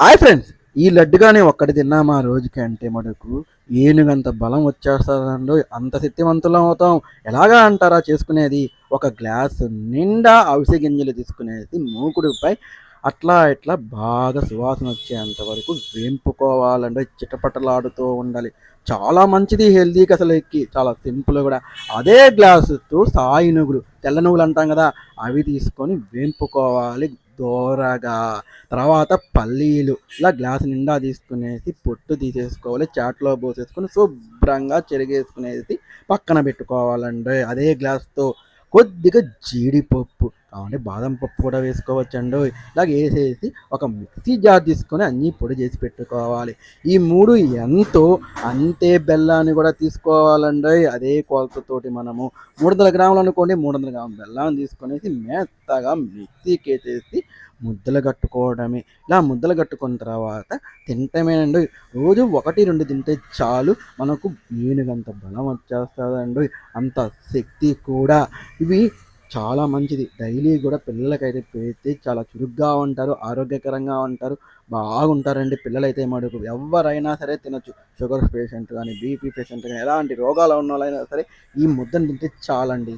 Hi friends ఈ లడ్డుగానే ఒక్కటి తిన్నామా ఆ రోజుకి అంటే మనకు ఏనుగంత బలం వచ్చేస్తుందండో అంత శక్తివంతులం అవుతాం. ఎలాగా అంటారా చేసుకునేది? ఒక గ్లాస్ నిండా అవిసె గింజలు తీసుకునేది మూకుడుపై. అట్లా ఇట్లా బాగా సువాసన వచ్చేంత వరకు వేంపుకోవాలంటే చిటపటలాడుతూ ఉండాలి. చాలా మంచిది హెల్దీకి అసలు ఎక్కి. చాలా సింపుల్ కూడా. అదే గ్లాసుతో సాయి నువ్వులు తెల్ల నువ్వులు అంటాం కదా అవి తీసుకొని వేంపుకోవాలి. దోరగా తర్వాత పల్లీలు. ఇలా గ్లాస్ నిండా తీసుకునేసి పొట్టు తీసేసుకోవాలి చాట్లో పోసేసుకొని శుభ్రంగా చెరిగేసుకునేసి పక్కన పెట్టుకోవాలండి. అదే గ్లాస్తో కొద్దిగా జీడిపప్పు. కావాలంటే బాదం పప్పు కూడా వేసుకోవచ్చండు. ఇలాగ వేసేసి ఒక మిక్సీ జార్ తీసుకొని అన్నీ పొడి చేసి పెట్టుకోవాలి. ఈ మూడు ఎంతో అంతే బెల్లాన్ని కూడా తీసుకోవాలండి. అదే కొలతతోటి మనము మూడు వందల గ్రాములు అనుకోండి మూడు వందల గ్రాముల బెల్లాన్ని తీసుకొనేసి మెత్తగా మిక్సీకి వేసేసి ముద్దలు కట్టుకోవడమే. ఇలా ముద్దలు కట్టుకున్న తర్వాత తింటమేనండి. రోజు ఒకటి రెండు తింటే చాలు మనకు ఏనుగంత బలం వచ్చేస్తుందండి. అంత శక్తి కూడా. ఇవి చాలా మంచిది. డైలీ కూడా పిల్లలకైతే పెడితే చాలా చురుగ్గా ఉంటారు ఆరోగ్యకరంగా ఉంటారు బాగుంటారండి. పిల్లలైతే మడుకు ఎవరైనా సరే తినొచ్చు. షుగర్ పేషెంట్ కానీ బీపీ పేషెంట్ కానీ ఎలాంటి రోగాలు ఉన్న వాళ్ళైనా సరే ఈ ముద్దను తింటే చాలండి.